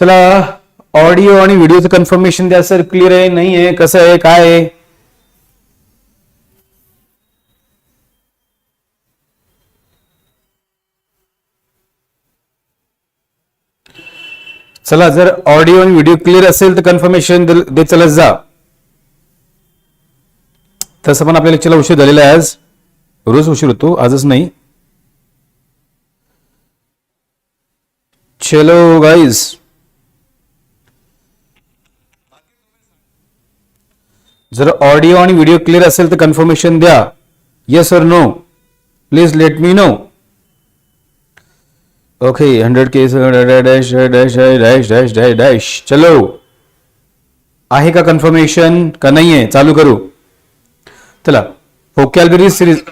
चला ऑडिओ आणि व्हिडिओचं कन्फर्मेशन द्या सर क्लिअर आहे? नाही आहे? कसं आहे? काय आहे? चला जर ऑडिओ आणि व्हिडिओ क्लिअर असेल तर कन्फर्मेशन दे चलत जा. तसं पण आपल्या लेक्चरला उशीर झालेला आहे आज. रोज उशीर होतो आजच नाही. चलो गाईज जर ऑडिओ आणि व्हिडिओ क्लिअर असेल तर कन्फर्मेशन द्या. येस और no please let me know okay hundred K dash dash dash dash dash dash चलो. आहे का कन्फर्मेशन का नाही आहे चालू करू. चला. होकॅलबरी सिरीज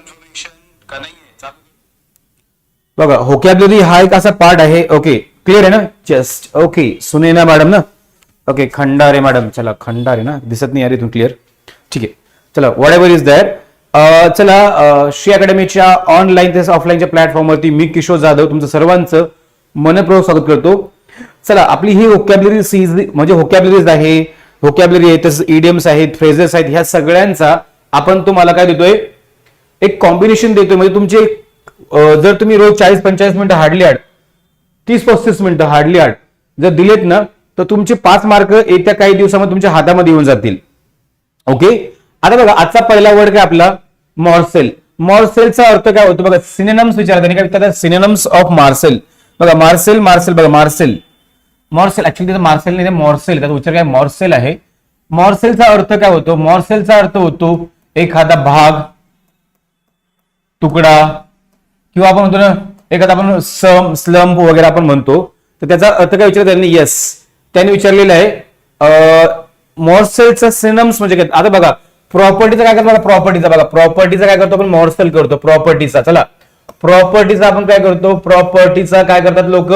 बघा होकॅबलरी हा एक असा पार्ट आहे. ओके क्लिअर आहे ना? जस्ट ओके सुने ना मॅडम ना? ओके खंडारे मॅडम चला खंडारे ना? दिसत नाही अरे तू क्लिअर ठीक. आहे चला वॉट एव्हर इज दॅट चला श्री अकॅडमीच्या ऑनलाईन तसेच ऑफलाईनच्या प्लॅटफॉर्मवरती मी किशोर जाधव तुमचं सर्वांचं मनपूर्वक स्वागत करतो. चला आपली ही होकॅबलरी सीज म्हणजे होकॅबलरीज आहे होकॅबलरी आहे तसंच इडियम्स आहेत फ्रेजेस आहेत ह्या सगळ्यांचा आपण तुम्हाला काय देतोय? एक कॉम्बिनेशन देतोय. म्हणजे तुमचे जर तुम्ही रोज चाळीस पंचेचाळीस मिनिटं हार्डली आड तीस पस्तीस मिनिटं हार्डली आड जर दिलेत ना तर तुमचे पाच मार्क येत्या काही दिवसामध्ये तुमच्या हातामध्ये येऊन जातील. ओके आता बघा आजचा पहिला वर्ड काय आपला? मॉर्सेल मॉर्सेलचा अर्थ काय होतो? बघा सिनेनम्स विचारतात नाही काय विचारतात? सिनेनम्स ऑफ मार्सेल बघा मार्सेल मार्सेल बघा मार्सेल मॉर्सेल ऍक्च्युली त्याचा मार्सेल नाही मॉर्सेल त्याचा उच्चार काय? मॉर्सेल आहे. मॉर्सेलचा अर्थ काय होतो? मॉर्सेलचा अर्थ होतो एखादा भाग तुकडा किंवा आपण म्हणतो ना एखादा आपण सम स्लंप वगैरे आपण म्हणतो. तर त्याचा अर्थ काय विचारला त्यांनी? येस त्यांनी विचारलेलं आहे मॉर्सेलचा सिनम्स म्हणजे काय? आता बघा प्रॉपर्टीचा काय करतो? बघा प्रॉपर्टीचा बघा. प्रॉपर्टीचा काय करतो आपण? मॉर्सेल करतो. प्रॉपर्टीचा चला. प्रॉपर्टीचा आपण काय करतो? प्रॉपर्टीचा काय करतात लोक?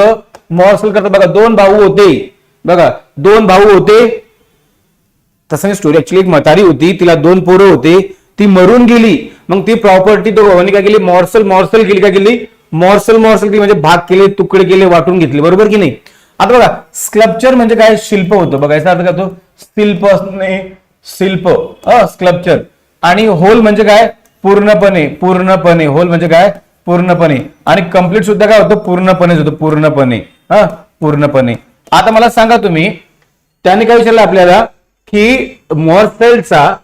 मॉर्सेल करतात. बघा दोन भाऊ होते. बघा दोन भाऊ होते. तसं नाही स्टोरी ऍक्च्युली एक म्हातारी होती. तिला दोन पोरं होते. ती मरून गेली. मग ती प्रॉपर्टी तो भावानी काय केली? मॉर्सल मॉर्सल केली. काय केली? मॉर्सल मॉर्सल केली. म्हणजे भाग केले तुकडे केले वाटून घेतले. बरोबर की नाही? आता बघा स्कल्पचर म्हणजे काय? शिल्प होतं. बघा याचा अर्थ काय शिल्प असणे शिल्प स्कल्पचर आणि होल म्हणजे काय? पूर्णपणे पूर्णपणे. होल म्हणजे काय? पूर्णपणे. आणि कंप्लीट सुद्धा काय होतं? पूर्णपणेच होतं. पूर्णपणे. हा पूर्णपणे. आता मला सांगा तुम्ही त्याने काय विचारलं आपल्याला? की मॉर्सेलचा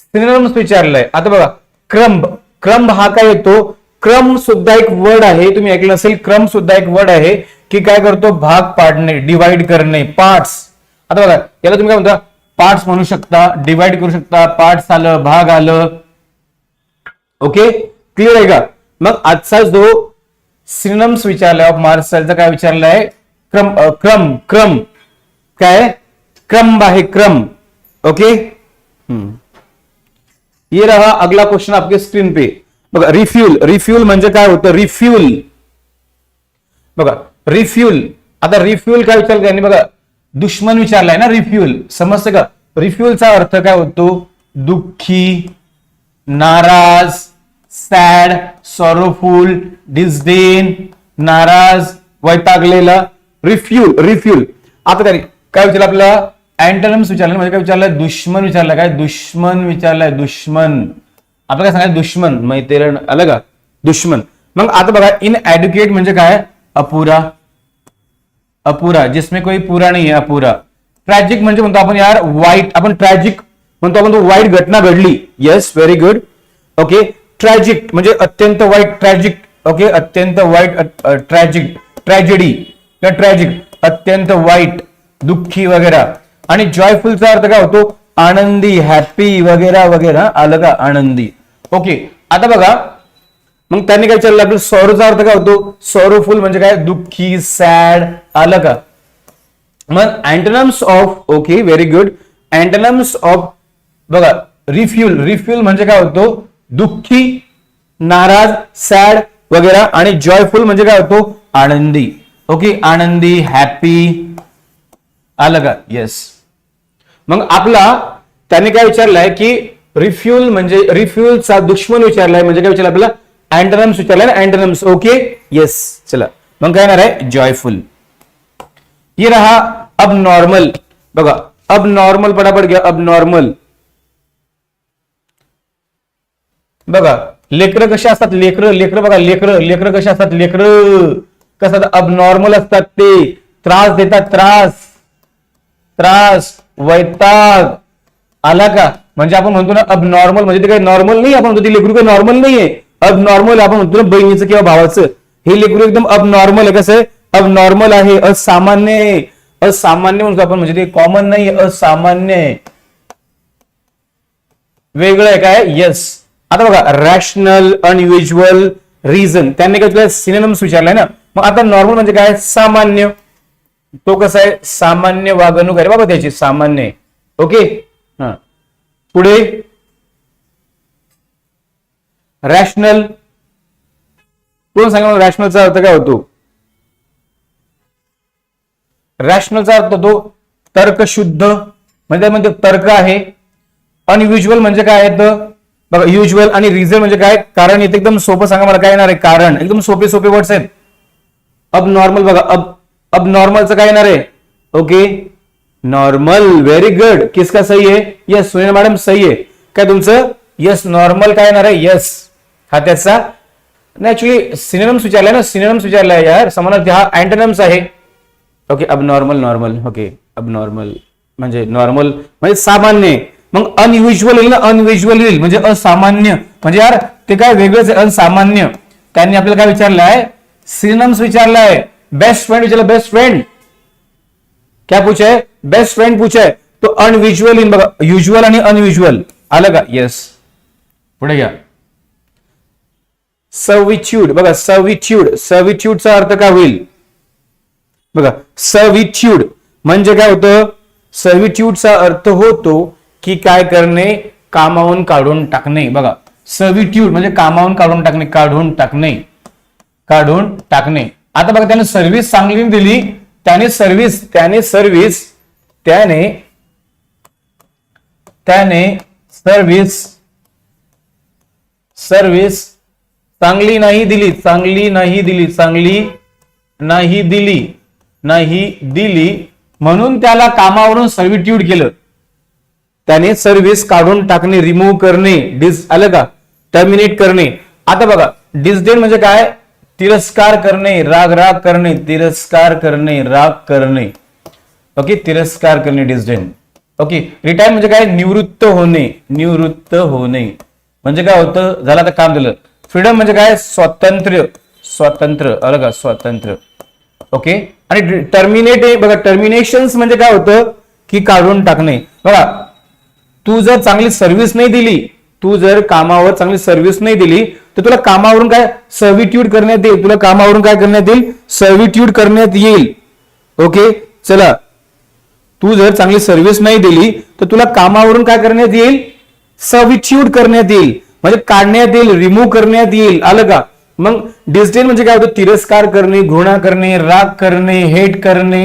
सिनोनिम्स विचारलाय. आता बघा क्रम्ब क्रम्ब हा काय येतो? क्रम सुद्धा एक वर्ड आहे. तुम्ही ऐकलं असेल क्रम सुद्धा एक वर्ड आहे की काय करतो? भाग पाडणे डिवाइड करणे पार्ट्स आता बघा याला तुम्ही काय म्हणता? पार्ट्स म्हणू शकता डिवाइड करू शकता पार्ट्स आलं भाग आलं. ओके? क्लिअर आहे का? मग आजचा जो सिनम्स विचारलाय ऑफ मार्सलचा काय विचारलाय? क्रम क्रम क्रम. काय? क्रम आहे क्रम. ओके? ये रहा अगला क्वेश्चन आपके स्क्रीन पे. बघा रिफ्यूल रिफ्यूल म्हणजे काय होतं? रिफ्यूल बघा रिफ्यूल आता रिफ्यूल काय विचारलं त्यांनी? बघा दुश्मन विचारलाय ना रिफ्यूल समजतं का? रिफ्यूलचा अर्थ काय होतो? दुःखी नाराज सॅड सॉरोफुल डिस्डेन नाराज वैतागलेला. रिफ्यूल रिफ्यूल आता काय काय विचारलं आपल्याला? अँटनम्स विचारलं म्हणजे काय विचारलं? दुश्मन विचारलं. काय? दुश्मन विचारलंय. दुश्मन. आपण काय सांगायचं? दुश्मन. मैत्रीण. आलं का? दुश्मन. मग आता बघा इन ऍड्युकेट म्हणजे काय? अपुरा. अपुरा जिसमें कोई पूरा नहीं है अपुरा। ट्रॅजिक म्हणजे म्हणतो आपण यार वाईट आपण ट्रॅजिक म्हणतो आपण वाईट घटना घडली. Yes very good okay tragic म्हणजे अत्यंत वाईट ट्रॅजिक ओके अत्यंत वाईट ट्रॅजिक ट्रॅजेडी किंवा ट्रॅजिक अत्यंत वाईट दुःखी वगैरे. आणि जॉयफुलचा अर्थ काय होतो? आनंदी हॅपी वगैरे वगैरे. आलं का? आनंदी. ओके आता बघा मग त्यांनी काय विचारलं आपलं सौरचा अर्थ काय होतो? सौरफुल म्हणजे काय? दुःखी सॅड आलं का मग antonyms of okay very good antonyms of बघा रिफ्युल रिफ्युल म्हणजे काय होतो? दुःखी नाराज सॅड वगैरे आणि जॉयफुल म्हणजे काय होतो? आनंदी. ओके आनंदी हॅपी आलं का येस मग आपला त्याने काय विचारलंय की रिफ्युल म्हणजे रिफ्युलचा दुश्मन विचारलाय म्हणजे काय विचारलं आपल्याला? अँटनम्स विचारलाय ना अँटनम्स ओके यस चला मग काय येणार जॉयफुल ये रहा अब नॉर्मल बघा अब नॉर्मल पटापट घ्या अब नॉर्मल बघा लेकरं कशी असतात लेकरं लेकरं बघा लेकरं लेकरं कशी असतात लेकरं कसं अब नॉर्मल असतात ते त्रास देतात त्रास त्रास वैताग आला का म्हणजे आपण म्हणतो ना अब नॉर्मल म्हणजे ते काही नॉर्मल नाही आपण म्हणतो ते लेकरू काही नॉर्मल नाहीये अब नॉर्मल आपण म्हणतो ना बहिणीचं किंवा भावाचं. हे लेकरू एकदम अब नॉर्मल आहे. कसं आहे? अब नॉर्मल आहे असामान्य आहे. असामान्य म्हणतो आपण. म्हणजे ते कॉमन नाही असामान्य आहे. वेगळं आहे काय? यस आता बघा रॅशनल अनयुज्युअल रिझन त्यांनी काय तुला सिनेमस विचारलाय ना. मग आता नॉर्मल म्हणजे काय? सामान्य. तो कसा आहे? सामान्य वागणूक आहे. बाबा त्याची सामान्य ओके हा. पुढे. रॅशनल. कोण सांगा रॅशनलचा अर्थ काय होतो? रॅशनलचा अर्थ होतो तर्कशुद्ध. म्हणजे म्हणजे तर्क आहे. अनयुज्युअल म्हणजे काय येतं बघा युज्युअल आणि रिझन म्हणजे काय? कारण येतं एकदम सोपं सांगा मला काय येणार आहे? कारण. एकदम सोपे सोपे वर्ड्स आहेत. अब नॉर्मल बघा अब अब नॉर्मलचं काय येणार आहे? ओके नॉर्मल व्हेरी गुड किसका सही आहे? यस सुनील मॅडम सही आहे. काय तुमचं? यस नॉर्मल काय येणार आहे? यस हा त्याचा नाही ऍक्च्युली सिनेमम्स विचारलाय ना? सिनेमम्स विचारलाय यार. समानार्थी हा अँटनम्स आहे. ओके अब नॉर्मल नॉर्मल ओके अब नॉर्मल म्हणजे नॉर्मल म्हणजे सामान्य. मग अनयुज्युअल येईल ना? अनयुज्युअल येईल. म्हणजे असामान्य. म्हणजे यार, ते काय वेगळंच असामान्य. त्यांनी आपल्याला काय विचारलंय सिनम्स विचारलाय बेस्ट फ्रेंड विचारलं. बेस्ट फ्रेंड क्या पूछा? बेस्ट फ्रेंड पूछा. तो अनविज्युअल इन बघा. युज्युअल आणि अनयुज्युअल आलं का? येस पुढे घ्या. सविच्यूड बघा सविच्यूड सविच्यूडचा अर्थ काय होईल? बघा सविच्यूड म्हणजे काय होतं? सविच्यूडचा अर्थ होतो की काय करणे? कामावून काढून टाकणे. बघा सविट्यूड म्हणजे कामावून काढून टाकणे काढून टाकणे. काढून टाकणे. आता बघा त्याने सर्व्हिस चांगली दिली. त्याने सर्व्हिस त्याने सर्व्हिस त्याने त्याने सर्व्हिस सर्व्हिस चांगली नाही दिली चांगली नाही दिली चांगली नाही दिली नाही दिली. म्हणून त्याला कामावरून सर्व्हिट्यूड केलं. त्याने सर्व्हिस काढून टाकणे रिमूव्ह करणे डिस आलं का? टर्मिनेट करणे. आता बघा डिसडेन म्हणजे काय? तिरस्कार करणे राग राग करणे तिरस्कार करणे राग करणे. ओके तिरस्कार करणे डिसडेन ओके रिटायर म्हणजे काय? निवृत्त होणे निवृत्त होणे. म्हणजे काय होतं? झालं आता काम दिलं फ्रीडम म्हणजे काय? स्वातंत्र्य. स्वातंत्र्य. अलग स्वातंत्र्य. ओके आणि टर्मिनेट बघा टर्मिनेशन म्हणजे काय होतं? की काढून टाकणे. बघा तू जर चांगली सर्व्हिस नाही दिली तू जर कामावर चांगली सर्व्हिस नाही दिली तर तुला कामावरून काय? सर्व्हिट्यूड करण्यात येईल. तुला कामावरून काय करण्यात येईल? सर्व्हिट्यूड करण्यात येईल. ओके चला. तू जर चांगली सर्व्हिस नाही दिली तर तुला कामावरून काय करण्यात येईल? सर्व्हिट्यूड करण्यात येईल. म्हणजे काढण्यात येईल रिमूव्ह करण्यात येईल आलं का? मग डिस्डेन म्हणजे काय होतं? तिरस्कार करणे घृणा करणे राग करणे हेट करणे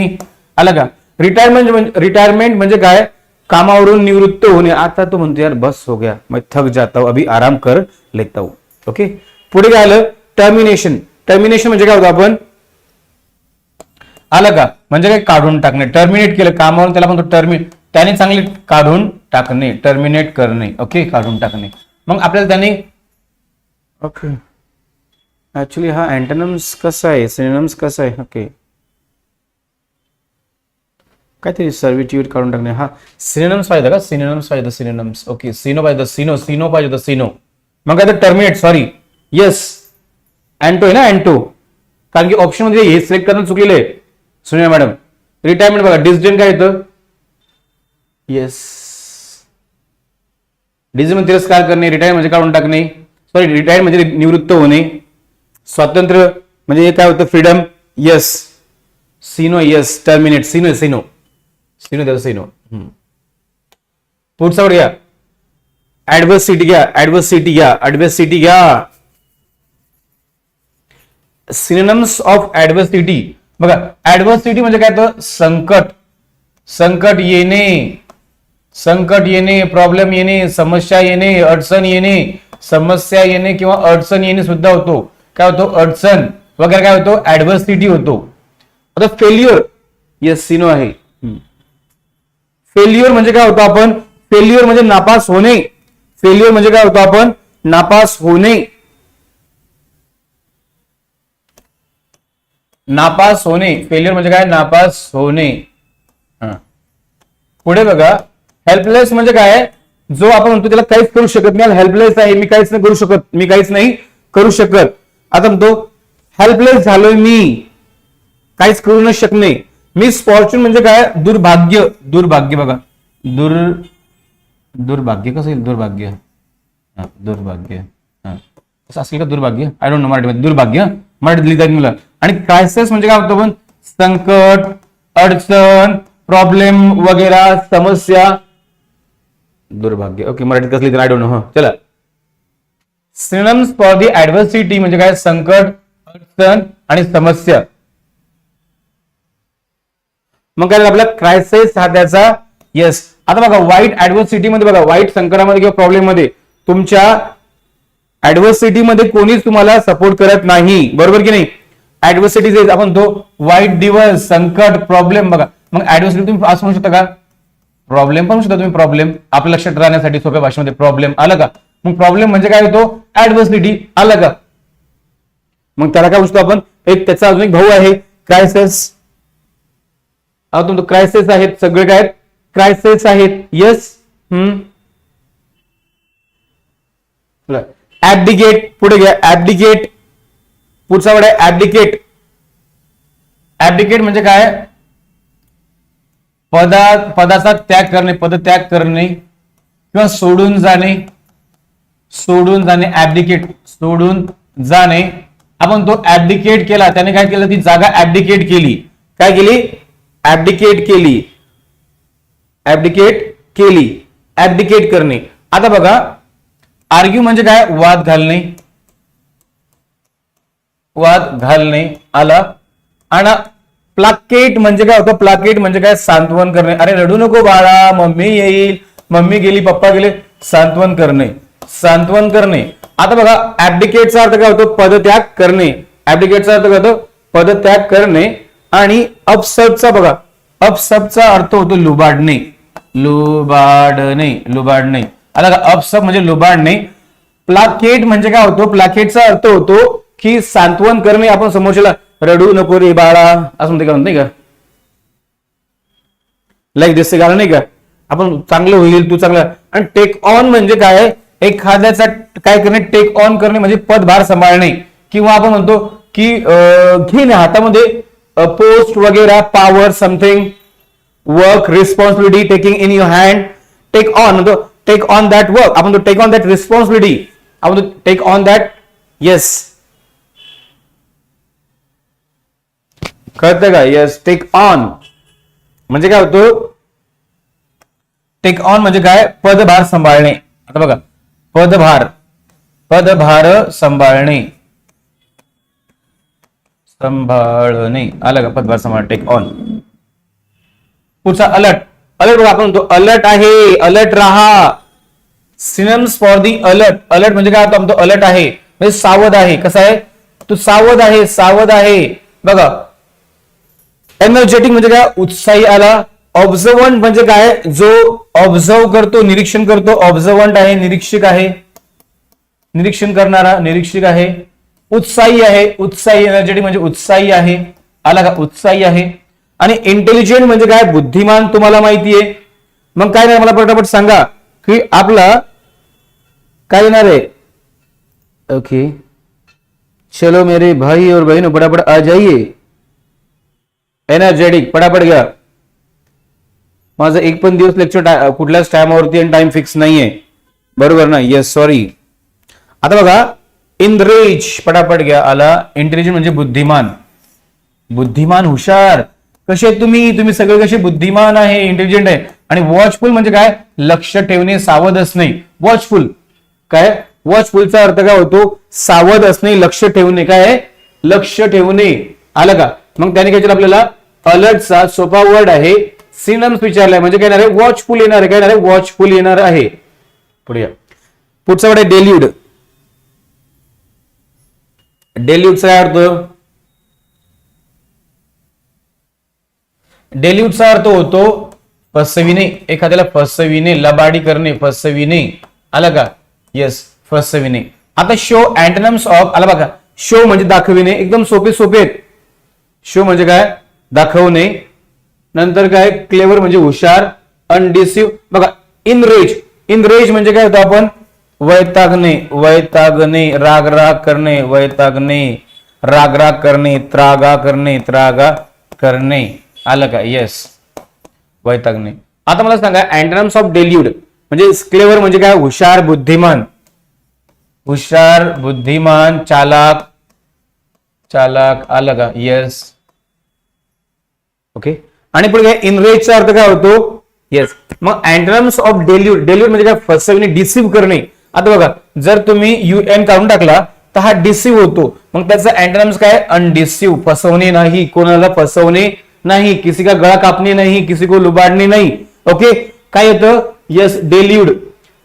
आलं का? रिटायरमेंट रिटायरमेंट म्हणजे काय? कामावरून निवृत्त होणे. आता तो म्हणतो यार बस हो गया. मैं थक जाता हूं. अभी आराम कर लेता हूं. ओके पुढे काय आलं? टर्मिनेशन टर्मिनेशन म्हणजे काय होतं आपण? आलं का? म्हणजे काय? काढून टाकणे. टर्मिनेट केलं. कामावरून त्याला म्हणतो टर्मिनेट त्याने चांगली काढून टाकणे. टर्मिनेट करणे. ओके काढून टाकणे. मग आपल्याला त्याने ओके ऍक्च्युली हा अँटनम्स कसा आहे? सिनेम्स कसा आहे? ओके काहीतरी सर्विट्यूट काढून टाकणे. हा सिनेम्स पाहिजे का? सिनेम्स पाहिजे सिनेम्स ओके सिनो पाहिजे सिनो सिनो पाहिजे सिनो मग काय तर टर्मिनेट सॉरी येस अँटो आहे ना अँटो कारण की ऑप्शनमध्ये हे सिलेक्ट करणं चुकलेलं आहे. मॅडम रिटायरमेंट बघा डिसिजन काय येतं? येस डिझिम तिरस्कार करणे रिटायर म्हणजे काढून टाकणे. सॉरी रिटायर म्हणजे निवृत्त होणे. स्वातंत्र्य म्हणजे हे काय होतं? फ्रीडम यस सिनो यस टर्मिनेट सिनो सिनो सिनो त्याचा सिनो पुढचा वर घ्या ऍडव्हर्सिटी घ्या ऍडव्हर्सिटी घ्या ऍडव्हर्सिटी घ्या सिनेम्स ऑफ ऍडव्हर्सिटी बघा ऍडव्हर्सिटी म्हणजे काय तर संकट. संकट येणे. संकट येणे प्रॉब्लेम येणे समस्या येणे अडचण येणे समस्या येणे किंवा अडचण येणे सुद्धा होतो. काय होतो? अडचण. वगैरे काय होतो? ऍडव्हर्सिटी होतो. आता फेल्युअर येस सिनो आहे. फेल्युअर म्हणजे काय होतं आपण? फेल्युअर म्हणजे नापास होणे. फेल्युअर म्हणजे काय होतं आपण? नापास होणे. नापास होणे. फेल्युअर म्हणजे काय? नापास होणे. पुढे बघा. हेल्पलेस म्हणजे काय? जो आपण म्हणतो त्याला काहीच करू शकत नाही. हेल्पलेस आहे मी काहीच नाही करू शकत मी काहीच नाही करू शकत. आता म्हणतो हेल्पलेस झालोय मी. काहीच करू न शकणे मिस फॉर्च्यून म्हणजे काय? दुर्भाग्य. दुर्भाग्य बघा. दुर दुर्भाग्य. कसं येईल दुर्भाग्य? हा, दुर्भाग्य. हा. कसं असेल का दुर्भाग्य? आय डोंट नो मराठीमध्ये. दुर्भाग्य. मराठी लिहितात मुलं. आणि क्रायसिस म्हणजे काय होतं पण संकट अडचण प्रॉब्लेम वगैरे समस्या दुर्भाग्य. ओके मराठीत कसली तर आय डोंट नो चला. सिनम्स फॉर दी ऍडव्हर्सिटी म्हणजे काय? संकट अडचण आणि समस्या. मग काय आपला क्रायसिस हा त्याचा येस आता बघा वाईट ऍडव्हर्सिटी मध्ये बघा वाईट संकटामध्ये किंवा प्रॉब्लेममध्ये तुमच्या ऍडव्हर्सिटी मध्ये कोणीच तुम्हाला सपोर्ट करत नाही. बरोबर की नाही? ऍडव्हर्सिटी आपण तो वाईट दिवस संकट प्रॉब्लेम बघा. मग ऍडव्हर्सिटी तुम्ही असं म्हणू शकता का? प्रॉब्लेम पण सुद्धा तुम्ही प्रॉब्लेम आपल्या लक्षात राहण्यासाठी सोप्या भाषेमध्ये प्रॉब्लेम आलं का मग प्रॉब्लेम म्हणजे काय होतो? ऍडव्हर्सिटी आलं का मग त्याला काय म्हणतो आपण? एक त्याचा अजून एक भाऊ आहे. क्रायसिस तुमचं क्रायसिस आहेत. सगळे काय आहेत? क्रायसिस आहेत. यस ऍबडिकेट पुढे घ्या. ऍबडिकेट पुढचा वडा ऍबडिकेट ऍबडिकेट म्हणजे काय? पदा पदाचा त्याग करणे पद त्याग करणे किंवा सोडून जाणे सोडून जाणे ऍबडिकेट सोडून जाणे. आपण तो ऍबडिकेट केला त्याने काय केलं? ती जागा ऍबडिकेट केली. काय केली? ऍबडिकेट केली. ऍबडिकेट केली. ऍबडिकेट करणे. आता बघा आर्ग्यू म्हणजे काय? वाद घालणे. वाद घालणे आला. आणि प्लाकेट म्हणजे काय होतं? प्लाकेट म्हणजे काय? सांत्वन करणे. अरे रडू नको बाळा. मम्मी येईल. मम्मी गेली पप्पा गेले. सांत्वन करणे. सांत्वन करणे. आता बघा ऍब्डिकेटचा अर्थ काय होतो? पदत्याग करणे. ऍब्डिकेटचा अर्थ काय होतो? पदत्याग करणे. आणि अपसबचा बघा. अपसबचा अर्थ होतो लुबाडणे. लुबाडणे. लुबाडणे. आता का अपसब म्हणजे लुबाडणे. प्लाकेट म्हणजे काय होतो? प्लाकेटचा अर्थ होतो की सांत्वन करणे. आपण समोरच्याला रडू नको रे बाळा. असं म्हणते का नाही का? लाईक दिसते गाणं नाही का? आपण चांगलं होईल तू चांगला. आणि टेक ऑन म्हणजे काय? एखाद्याचा काय करणे टेक ऑन करणे म्हणजे पदभार सांभाळणे. किंवा आपण म्हणतो की घेणे हातामध्ये पोस्ट वगैरे power something work responsibility taking in your hand take on म्हणतो टेक ऑन दॅट वर्क आपण टेक ऑन दॅट रिस्पॉन्सिबिलिटी आपण टेक ऑन दॅट येस कळतं का? यस टेक ऑन म्हणजे काय होतो? टेक ऑन म्हणजे काय? पदभार सांभाळणे. आता बघा. पदभार. पदभार सांभाळणे. सांभाळणे. आलं का? पदभार सांभाळ टेक ऑन पुढचा अलर्ट अलर्ट बघा आपण म्हणतो अलर्ट आहे. अलर्ट राहा. Synonyms for the alert alert म्हणजे काय? होतं म्हणतो अलर्ट आहे. म्हणजे सावध आहे. कसं आहे? तू सावध आहे सावध आहे. बघा. एनर्जेटिक म्हणजे काय? उत्साही आला. ऑब्झर्वंट म्हणजे काय? जो ऑब्झर्व करतो निरीक्षण करतो ऑब्झर्वंट आहे निरीक्षक आहे. निरीक्षण करणारा निरीक्षक आहे. उत्साही आहे. उत्साही एनर्जेटिक म्हणजे उत्साही आहे. आला का? उत्साही आहे. आणि इंटेलिजंट म्हणजे काय? बुद्धिमान तुम्हाला माहिती आहे. मग काय नाही मला पटापट सांगा की आपला काय येणार आहे? ओके. चलो मेरे भाई और बहनों पटापट आ जाइए. एनर्जेटिक पटापट घ्या. माझं एक पण दिवस लेक्चर कुठल्याच टायमावरती आणि टाइम फिक्स नाहीये. बरोबर ना? येस सॉरी आता बघा इंद्रेज पटापट घ्या. आला इंटेलिजंट म्हणजे बुद्धिमान. बुद्धिमान हुशार. कसे तुम्ही? तुम्ही सगळे कसे बुद्धिमान आहे इंटेलिजंट आहे? आणि वॉचफुल म्हणजे काय? लक्ष ठेवणे सावध असणे वॉचफुल काय? वॉचफुलचा अर्थ काय होतो? सावध असणे लक्ष ठेवणे. काय लक्ष ठेवणे. आलं का? मग त्याने काय केलं आपल्याला? अलर्टचा सोपा वर्ड आहे सिनम्स विचारलाय. म्हणजे काय येणार आहे? वॉचफुल येणार आहे. काय येणार आहे? वॉचफुल येणार आहे. पुढे पुढचा वर्ड आहे डेल्यूड डेल्यूडचा काय अर्थ? डेल्यूडचा अर्थ होतो फसविणे. एखाद्याला फसविणे लबाडी करणे फसविणे. आलं का? येस फसविणे. आता शो अँटनम्स ऑफ आला बघा. शो म्हणजे दाखविणे. एकदम सोपे सोपे आहेत. शो म्हणजे काय? दाखवणे नंतर काय? क्लेवर म्हणजे हुशार अनडिसिव्ह बघा इन रेज इन रेज म्हणजे काय होतं आपण? वैतागणे वैतागणे राग राग करणे वैतागणे राग राग करणे त्रागा करणे त्रागा करणे. आलं का? येस वैतागणे. आता मला सांगा अँटनम्स ऑफ डेल्यूड म्हणजे क्लेवर म्हणजे काय? हुशार बुद्धिमान. हुशार बुद्धिमान चालाक. चालाक आलं का? येस ओके आणि पुढे काय इनरेजचा अर्थ काय होतो? येस मग अँटनम्स ऑफ डेल्यूट डेल्यूट म्हणजे काय? फसविणे डिसिव्ह करणे. आता बघा जर तुम्ही युएन काढून टाकला तर हा डिसिव्ह होतो. मग त्याचा अँटनम्स काय? अनडिसिव्ह फसवणे नाही. कोणाला फसवणे नाही. किसी का गळा कापणे नाही. किसी को लुबाडणे नाही. ओके काय येतं? येस डेल्यूड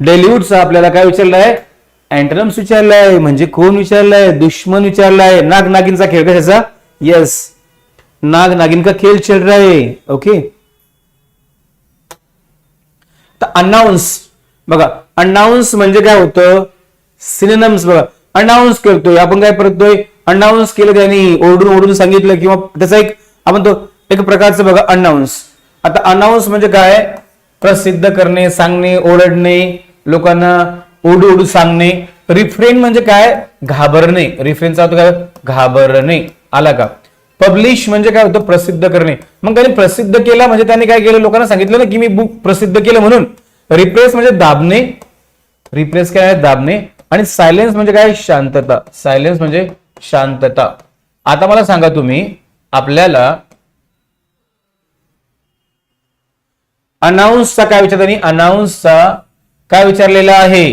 डेल्यूडचा आपल्याला काय विचारलंय? अँटनम्स विचारलाय. म्हणजे कोण विचारलाय? दुश्मन विचारलाय. नाग नागिनचा खेळ कशाचा? येस नाग नागिन का खेल चल रहा है ओके तर अनाऊन्स बघा अनाऊन्स म्हणजे काय होतं? सिनेनम्स बघा अनाऊन्स करतोय आपण काय करतोय? अनाऊन्स केलं त्यांनी ओरडून ओरडून सांगितलं किंवा त्याचा एक आपण तो एक प्रकारचं बघा अनाऊन्स आता अनाऊन्स म्हणजे काय? प्रसिद्ध करणे सांगणे ओरडणे लोकांना ओढू ओढू सांगणे. रिफ्रेन म्हणजे काय? घाबरणे. रिफ्रेनचा होतो काय? घाबरणे. आला का? पब्लिश म्हणजे काय होतं? प्रसिद्ध करणे. मग त्यांनी प्रसिद्ध केला म्हणजे त्यांनी काय केलं? लोकांना सांगितलं ना की मी बुक प्रसिद्ध केलं म्हणून. रिप्लेस म्हणजे दाबणे. रिप्लेस काय आहे? दाबणे. आणि सायलेन्स म्हणजे काय? शांतता. सायलेन्स म्हणजे शांतता. आता मला सांगा तुम्ही आपल्याला अनाऊन्सचा काय विचार त्यांनी अनाऊन्सचा काय विचारलेला आहे?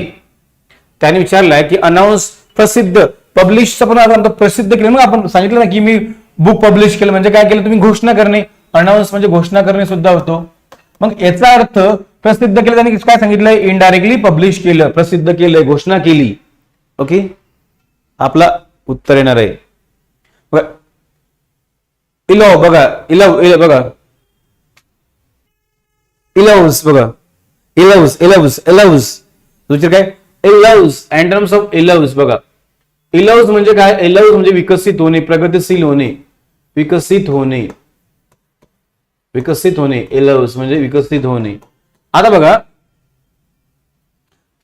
त्याने विचारलाय की अनाऊन्स प्रसिद्ध. पब्लिशचा पण आपण प्रसिद्ध केलं. मग आपण सांगितलं ना की मी बुक पब्लिश केलं म्हणजे काय केलं तुम्ही घोषणा करणे अनाऊन्स म्हणजे घोषणा करणे सुद्धा होतो. मग याचा अर्थ प्रसिद्ध केलं त्यांनी काय सांगितलंय? इनडायरेक्टली पब्लिश केलं प्रसिद्ध केलंय घोषणा केली. ओके आपला उत्तर येणार आहे. बघा. इलव बघा. इलव इलव बघा. इलव्स बघा. इलव्स इलव्स इलव्स विचार काय? इलव्स अँड टर्म्स ऑफ इलव्स बघा. इलव्स म्हणजे काय? इलव्स म्हणजे विकसित होणे प्रगतिशील होणे. विकसित होणे. विकसित होणे एलव्स म्हणजे विकसित होणे. आता बघा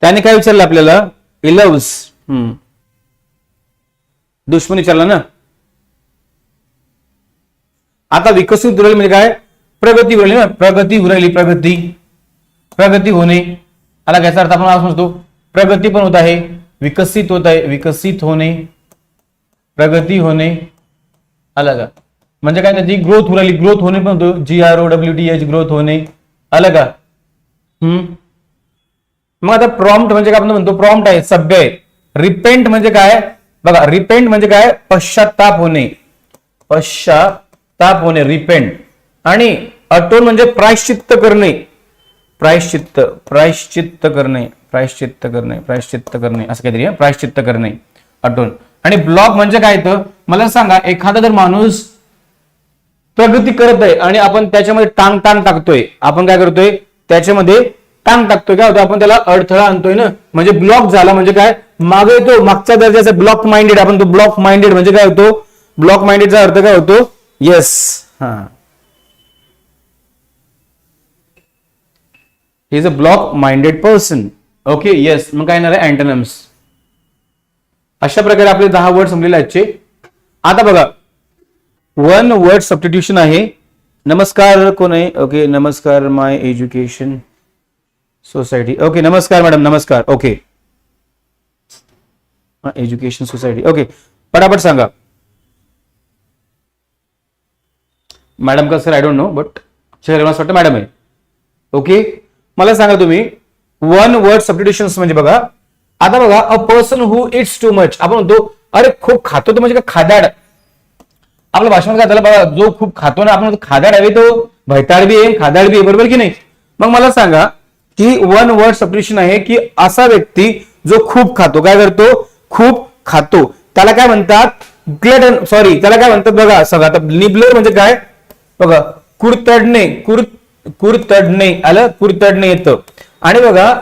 त्याने काय विचारलं आपल्याला? इलव्स हम्म. दुश्मन विचारला ना? आता विकसित उरली म्हणजे काय? प्रगती उरली ना? प्रगती उरली राहिली प्रगती. प्रगती होणे. आला घ्यायचा अर्थ आपण समजतो प्रगती पण होत आहे विकसित होत आहे विकसित होणे. प्रगती होणे. आला का? म्हणजे काय त्याची ग्रोथ होऊ राहिली ग्रोथ होणे पण होतो. G R O W T H growth होणे. आलं का? हम्म? मग आता प्रॉम्प्ट म्हणजे काय आपण म्हणतो? प्रॉम्प्ट आहे सभ्य आहे. रिपेंट म्हणजे काय? बघा रिपेंट म्हणजे काय? पश्चाताप होणे. पश्चाताप होणे रिपेंट आणि अटोन म्हणजे प्रायश्चित्त करणे. प्रायश्चित्त प्रायश्चित्त करणे. प्रायश्चित्त करणे प्रायश्चित्त करणे. असं काहीतरी प्रायश्चित्त करणे. अटोन आणि ब्लॉक म्हणजे काय तर मला सांगा एखादा जर माणूस प्रगती करत आहे आणि आपण त्याच्यामध्ये टांग टांग टाकतोय. आपण काय करतोय? त्याच्यामध्ये टांग टाकतोय. काय होतं? आपण त्याला अडथळा आणतोय ना? म्हणजे ब्लॉक झाला म्हणजे काय? मागे येतो मागच्या दर्जाचा ब्लॉक माइंडेड आपण तो ब्लॉक माइंडेड म्हणजे काय होतो? ब्लॉक माइंडेडचा अर्थ काय होतो? येस हा. Is a block minded person okay yes मग काय येणार आहे? अँटनम्स अशा प्रकारे आपले दहा वर्ड संपलेले आजचे. आता बघा. वन वर्ड सबस्टिट्यूशन आहे. नमस्कार कोण आहे? ओके नमस्कार माय एज्युकेशन सोसायटी ओके नमस्कार मॅडम नमस्कार. ओके एज्युकेशन सोसायटी ओके पटापट सांगा. मॅडम का sir I don't know but शहर वाटतं मॅडम आहे. ओके मला सांगा तुम्ही वन वर्ड सबस्टिट्यूशन म्हणजे बघा आता बघा a person who it's too much आपण म्हणतो अरे खूप खातो तो म्हणजे काय खादाड? आपल्या भाषणात काय झालं? बघा जो खूप खातो ना आपण खादाड हवे तो. भैताड बी आहे खादाड बी आहे बरोबर की नाही? मग मला सांगा की वन वर्ड सबस्टिट्यूशन आहे की असा व्यक्ती जो खूप खातो काय करतो? खूप खातो. त्याला काय म्हणतात? ग्लेटन सॉरी त्याला काय म्हणतात? बघा सगळं आता निबलर म्हणजे काय? बघा कुरतडणे कुर कुरतडणे आलं? कुरतडणे येतं. आणि बघा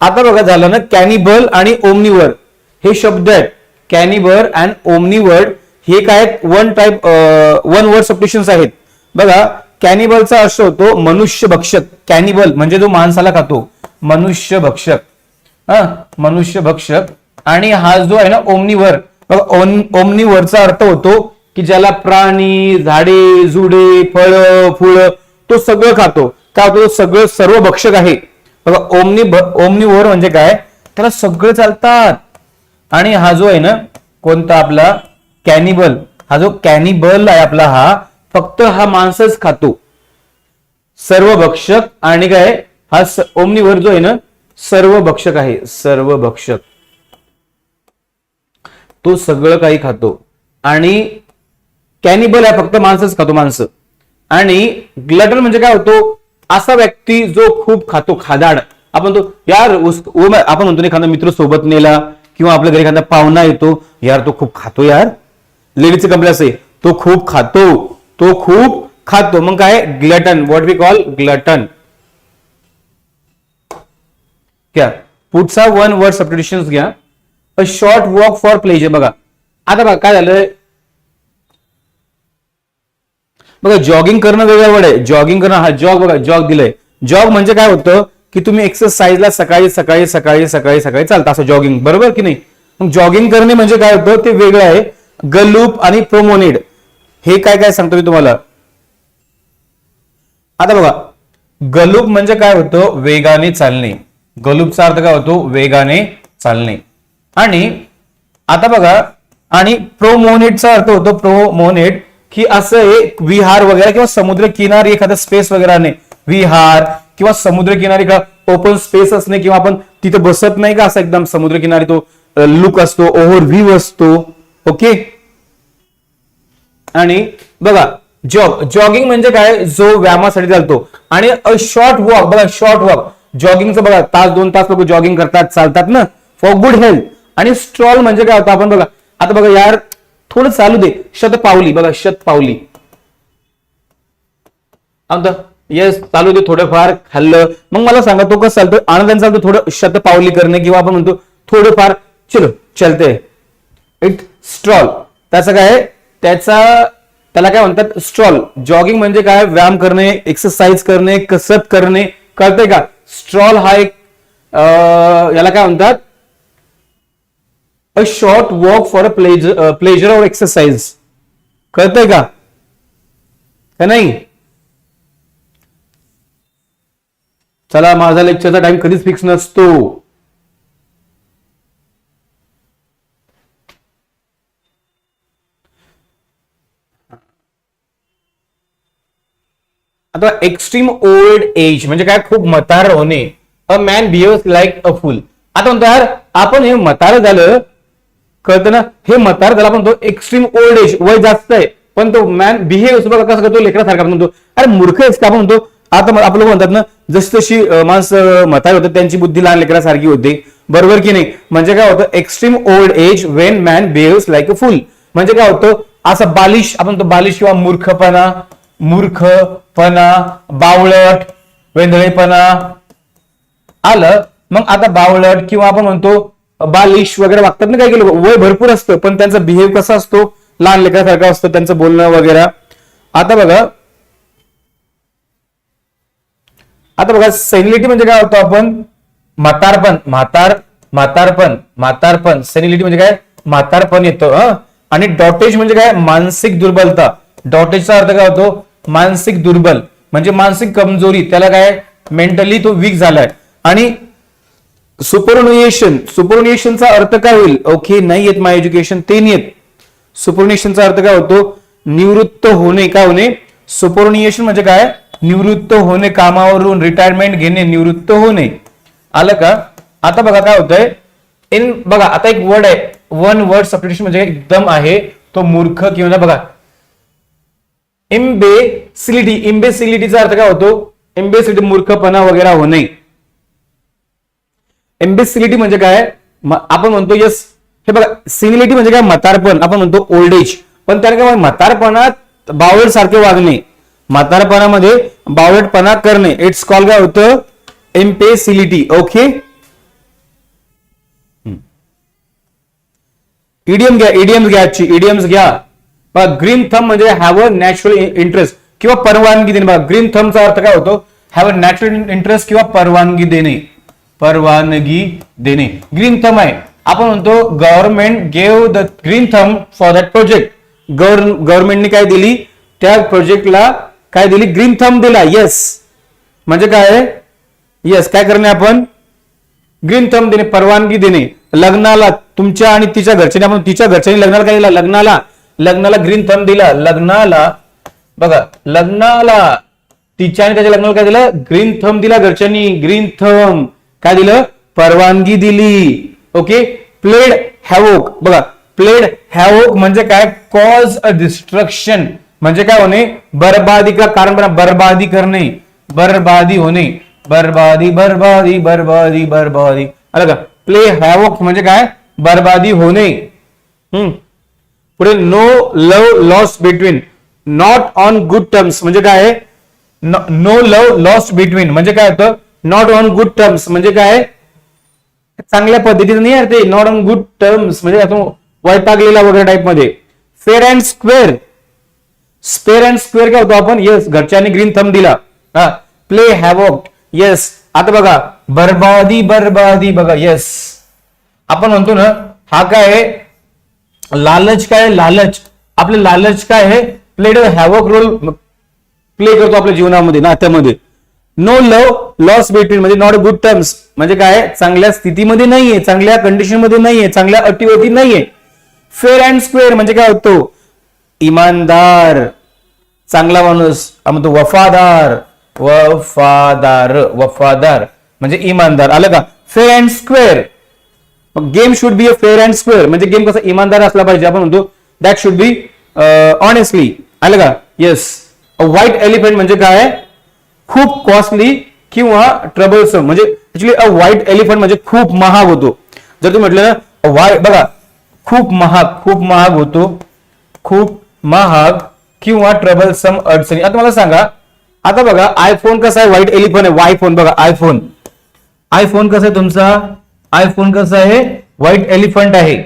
आता बघा झालं ना कॅनिबल आणि ओमनिवर हे शब्द आहेत. कॅनिबर अँड ओमनिवर्ड हे काय one type one word substitutions आहेत. बघा कॅनिबलचा अर्थ होतो मनुष्य भक्षक. कॅनिबल म्हणजे जो माणसाला खातो. मनुष्य भक्षक. हा मनुष्य भक्षक. आणि हा जो आहे ना ओमनिवर बघा ओमनिवरचा अर्थ होतो की ज्याला प्राणी झाडे जुडे फळ फुळ तो सगळं खातो. काय होतो? तो सगळं सर्व भक्षक आहे. बघा ओमनी ओमनिवर म्हणजे काय? त्याला सगळं चालतात. आणि हा जो आहे ना कोणता आपला कॅनिबल हा जो कॅनिबल आहे आपला हा फक्त हा माणसच खातो. सर्व भक्षक आणि काय हा ओमनिवर जो आहे ना सर्व भक्षक आहे. सर्व भक्षक तो सगळं काही खातो. आणि कॅनिबल आहे फक्त माणसंच खातो माणसं. आणि ग्लटन म्हणजे काय होतो असा व्यक्ती जो खूप खातो खादाड. आपण तो यार आपण म्हणतो एखादा मित्र सोबत नेला किंवा आपल्या घरी एखादा पाहुणा येतो यार तो खूप खातो यार. लेडीजचे कंपनी असे तो खूप खातो तो खूप खातो. मग काय? Glutton. What we call glutton घ्या. पुढचा वन वर्ड सबस्टिट्यूशन घ्या. A short walk for pleasure बघा. आता बघा काय झालं? बघा जॉगिंग करणं वेगळं वर्ड आहे. जॉगिंग करणं हा जॉग बघा जॉग दिलंय. जॉग म्हणजे काय होतं? की तुम्ही एक्सरसाइजला सकाळी सकाळी सकाळी सकाळी सकाळी चालता. असं जॉगिंग बरोबर की नाही? मग जॉगिंग करणे म्हणजे काय होतं? ते वेगळं आहे. गलूप आणि प्रोमोनिड हे काय काय सांगतो मी तुम्हाला? आता बघा गलूप म्हणजे काय होतं? वेगाने चालणे. गलूपचा अर्थ काय होतो? वेगाने चालणे. आणि आता बघा आणि प्रोमोनेटचा अर्थ होतो प्रोमोनेट की असं एक विहार वगैरे किंवा समुद्र किनारी एखादा स्पेस वगैरे नाही विहार किंवा समुद्र किनारी का ओपन स्पेस असणे किंवा आपण तिथे बसत नाही का असं एकदम समुद्र किनारी तो लुक असतो ओव्हर व्ह्यू असतो. ओके? आणि बघा जॉग जॉगिंग म्हणजे काय? जो व्यायामासाठी चालतो. आणि अ शॉर्ट वॉक बघा शॉर्ट वॉक जॉगिंगचं बघा तास दोन तास लोक जॉगिंग करतात चालतात ना? फॉर गुड हेल्थ आणि स्ट्रॉल म्हणजे काय होतं? आपण बघा आता बघा यार थोडं चालू दे. शत पावली बघा शत पावली. येस चालू दे थोडंफार खाल्लं. मग मला सांगा तो कसं चालतो आनंदाने चालतो थोडं शत पावली करणे किंवा आपण म्हणतो थोडंफार चलो चलते इट स्ट्रॉल. त्याचं काय त्याचा त्याला काय म्हणतात? स्ट्रॉल. जॉगिंग म्हणजे काय? व्यायाम करणे एक्सरसाइज करणे कसरत करणे. कळतंय का? स्ट्रॉल हा एक याला काय म्हणतात? A short walk for a pleasure pleasure or exercise कळतंय का? का नाही? चला माझा लेक्चरचा टाइम कधीच फिक्स नसतो. आता एक्स्ट्रीम ओल्ड एज म्हणजे काय? खूप मतार होणे. A man behaves like a fool आता म्हणतो यार आपण हे मतार झालं कळतं ना? हे मतार झालं आपण म्हणतो एक्स्ट्रीम ओल्ड एज वय जास्त आहे. पण तो मॅन बिहेव्ह बघा कसं करतो? लेकरासारखा म्हणतो. अरे मूर्ख आहेस का? आपण म्हणतो आता आपलं म्हणतात ना जशी तशी माणसं मतार होतात त्यांची बुद्धी लहान लेकरासारखी होते. बरोबर की नाही? म्हणजे काय होतं? Extreme old age when man behaves like a fool म्हणजे काय होतं? असं बालिश आपण तो बालिश किंवा मूर्खपणा मूर्खपणा बावळट वेंधळेपणा. आलं. मग आता बावळट किंवा आपण म्हणतो बालिश वगैरे वागतात ना काही काही लोक. वय भरपूर असतं पण त्यांचा बिहेव कसा असतो? लहान लेकरासारखा असतं त्यांचं बोलणं वगैरे. आता बघा. आता बघा सेनिलिटी म्हणजे काय होतं आपण? म्हातारपण म्हातार म्हातारपण म्हातारपण. सेनिलिटी म्हणजे काय? म्हातारपण येतं आणि डॉटेज म्हणजे काय? मानसिक दुर्बलता. डॉटेजचा अर्थ काय होतो? मानसिक दुर्बल. म्हणजे मानसिक कमजोरी. त्याला काय? मेंटली तो वीक झालाय. आणि सुपरनिएशन सुपरनिएशनचा अर्थ काय होईल? ओके नाही येत माय एज्युकेशन ते नाही येत. सुपरनिएशनचा अर्थ काय होतो? निवृत्त होणे. काय होणे? सुपरनिएशन म्हणजे काय? निवृत्त होणे कामावरून रिटायरमेंट घेणे निवृत्त होणे. आलं का? आता बघा काय होतंय? इन बघा आता एक वर्ड आहे. वन वर्ड सबस्टिट्यूशन म्हणजे एकदम आहे. तो मूर्ख किंवा बघा इम्बेसिलिटी इम्बेसिलिटीचा अर्थ काय होतो? इम्बेसिलिटी मूर्खपणा वगैरे होणे एम्बेसिलिटी म्हणजे काय? आपण म्हणतो यस हे बघा सिनिलिटी म्हणजे काय? म्हातारपण. आपण म्हणतो ओल्ड एज पण त्याने काय म्हातारपणात बावळ सारखे वागणे. म्हातारपणामध्ये बावळटपणा करणे. इट्स कॉल काय होतं? एम्पेसिलिटी ओके इडियम घ्या इडियम्स घ्या आजची. इडियम्स घ्या. बघा ग्रीन थम म्हणजे हॅव अ नॅचरल इंटरेस्ट किंवा परवानगी देणे. बघा ग्रीन थमचा अर्थ काय होतो? हॅव अ नॅचरल इंटरेस्ट किंवा परवानगी देणे. परवानगी देणे. ग्रीन थम आहे. आपण म्हणतो government gave the green thumb for that project गव्हर्नमेंटने काय दिली? त्या प्रोजेक्टला काय दिली? ग्रीन थम दिला. येस म्हणजे काय येस काय करणे आपण? ग्रीन थंब देणे परवानगी देणे. लग्नाला तुमच्या आणि तिच्या घरच्यांनी आपण तिच्या घरच्यांनी लग्नाला काय दिला? लग्नाला. लग्नाला ग्रीन थंब दिला. लग्नाला बघा लग्नाला तिच्या आणि त्याच्या लग्नाला काय दिलं? ग्रीन थंब दिला घरच्यांनी. ग्रीन थंब काय दिलं? परवानगी दिली. ओके प्लेड हॅवोक बघा प्लेड हॅवोक म्हणजे काय? कॉज अ डिस्ट्रक्शन म्हणजे काय होणे? बर्बादी का कारण बना बर्बादी करणे. बर्बादी होणे. बर्बादी बर्बादी बर्बादी बर्बादी. आलं का? प्ले हॅवोक म्हणजे काय? बर्बादी होणे. हम्म. पुढे no love lost between not on good terms म्हणजे काय नो लव लॉस्ट बिटवीन म्हणजे काय होतं? नॉट ऑन गुड टर्म्स म्हणजे काय चांगल्या पद्धतीने नाही आहे ते नॉट ऑन गुड टर्म्स म्हणजे आपण वैतागलेला वगैरे टाइपमध्ये. Fair and square spare and square काय होतो आपण? येस घरच्यांनी ग्रीन थंब दिला. हा. प्ले हॅवॉक येस आता बघा. बर्बादी बर्बादी. बघा. येस आपण म्हणतो ना हा काय आहे? लालच काय आहे? लालच. आपलं लालच काय आहे प्लेड हॅवक रोल प्ले करतो आपल्या जीवनामध्ये नात्यामध्ये. नो लव लॉस बिटवीन म्हणजे नॉट गुड टर्म्स म्हणजे काय? चांगल्या स्थितीमध्ये नाहीये चांगल्या कंडिशनमध्ये नाहीये चांगल्या अटीवटी नाहीये. फेअर अँड स्क्वेअर म्हणजे काय होतो? इमानदार. चांगला माणूस म्हणतो वफादार. वफादार वफादार. म्हणजे इमानदार. आलं का? Fair and square game should be a fair and square म्हणजे गेम कसा इमानदार असला पाहिजे. आपण म्हणतो दॅट शुड बी ऑनेस्टली आलं का? येस व्हाईट एलिफंट म्हणजे काय? खूप कॉस्टली किंवा ट्रबलसम म्हणजे ऍक्च्युली अ व्हाईट एलिफंट म्हणजे खूप महाग होतो. जर तुम्ही म्हटलं ना व्हाईट बघा खूप महाग खूप महाग होतो. खूप महाग किंवा ट्रबलसम अडचणी. आता मला सांगा आता बघा आयफोन कसा आहे? व्हाईट एलिफंट आहे. वायफोन बघा आयफोन आयफोन कसा आहे तुमचा? आयफोन कसा आहे? व्हाईट एलिफंट आहे.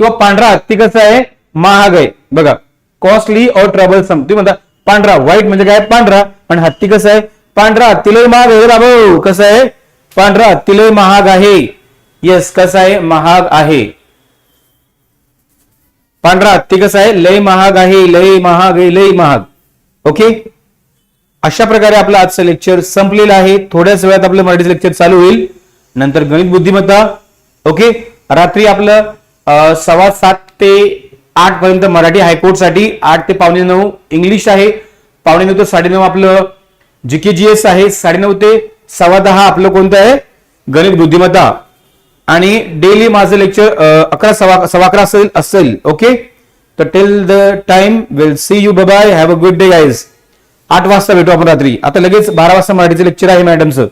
किंवा पांढरा हत्ती कसं आहे? महाग आहे. बघा कॉस्टली और ट्रबलसम तुम्ही म्हणता पांढरा व्हाईट म्हणजे काय? पांढरा. पण हत्ती कसं आहे? पांढरा हत्तीलाही महाग आहे बाबू. कसं आहे? पांढरा हत्तीलाही महाग आहे. येस कसं आहे? महाग आहे. पांढरा हत्ती कसं आहे? लय महाग आहे लय महाग आहे लय महाग. ओके अशा प्रकारे आपलं आजचं लेक्चर संपलेलं आहे. थोड्याच वेळात आपलं मराठीचं लेक्चर चालू होईल. नंतर गणित बुद्धिमत्ता ओके? रात्री आपलं सव्वा सात ते आठ पर्यंत मराठी हायकोर्टसाठी आठ ते पावणे नऊ इंग्लिश आहे. पावणे नऊ ते साडेनऊ आपलं जी के जी एस आहे. साडेनऊ ते सव्वा दहा आपलं कोणतं आहे? गणित बुद्धिमत्ता. आणि डेली माझं लेक्चर अकरा सव्वा सव्वा अकरा असेल असेल ओके? तर tell the time will see you bye have a good day guys आठ वाजता भेटू आपण रात्री. आता लगेच बारा वाजता मराठीचं लेक्चर आहे मॅडमचं